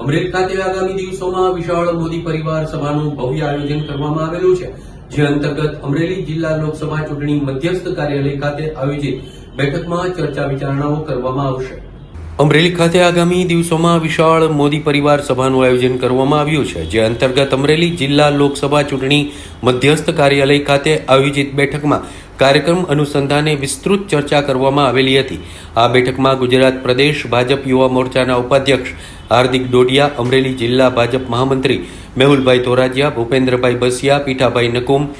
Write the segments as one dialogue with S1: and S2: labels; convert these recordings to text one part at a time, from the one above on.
S1: અમરેલી ખાતે આગામી દિવસોમાં વિશાળ મોદી પરિવાર સભાનું ભવ્ય આયોજન કરવામાં આવેલું છે, જે અંતર્ગત અમરેલી જિલ્લા લોકસભા ચૂંટણી મધ્યસ્થ કાર્યાલય ખાતે આયોજિત બેઠકમાં ચર્ચા વિચારણાઓ કરવામાં આવશે. અમરેલી ખાતે આગામી દિવસોમાં વિશાળ મોદી પરિવાર સભાનું આયોજન કરવામાં આવ્યું છે, જે અંતર્ગત અમરેલી જિલ્લા લોકસભા ચૂંટણી મધ્યસ્થ કાર્યાલય ખાતે આયોજિત બેઠકમાં કાર્યક્રમ અનુસંધાને વિસ્તૃત ચર્ચા કરવામાં આવેલી હતી. આ બેઠકમાં ગુજરાત પ્રદેશ ભાજપ યુવા મોરચાના ઉપાધ્યક્ષ હાર્દિક ડોડિયા, અમરેલી જિલ્લા ભાજપ મહામંત્રી મેહુલભાઈ ધોરાજીયા, ભૂપેન્દ્રભાઈ બસિયા, પીઠાભાઈ નકુમ,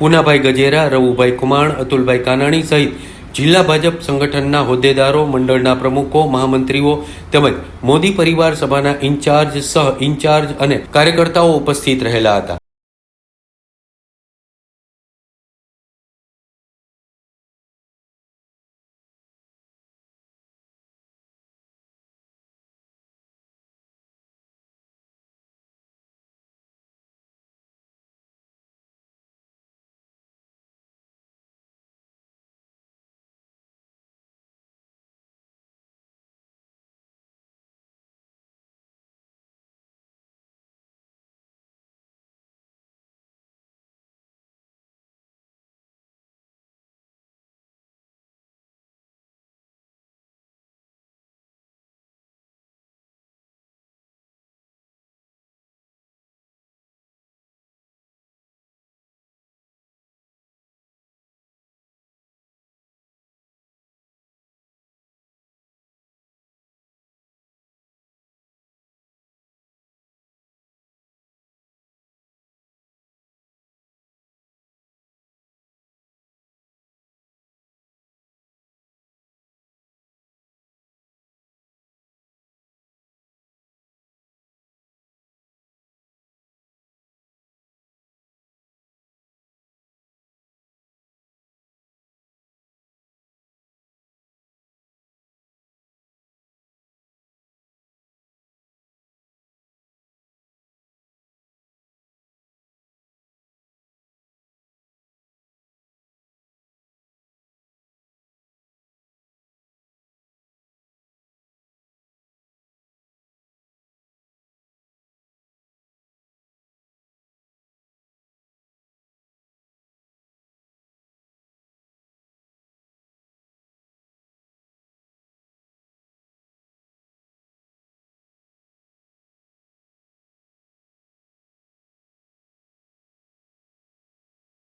S1: પૂનાભાઈ ગજેરા, રવુભાઈ કુમાણ અતુલભાઈ કાનાણી સહિત જિલ્લા ભાજપ સંગઠનના હોદ્દેદારો, મંડળના પ્રમુખો, મહામંત્રીઓ તેમજ મોદી પરિવાર સભાના ઇન્ચાર્જ, સહ ઇન્ચાર્જ અને કાર્યકર્તાઓ ઉપસ્થિત રહેલા હતા.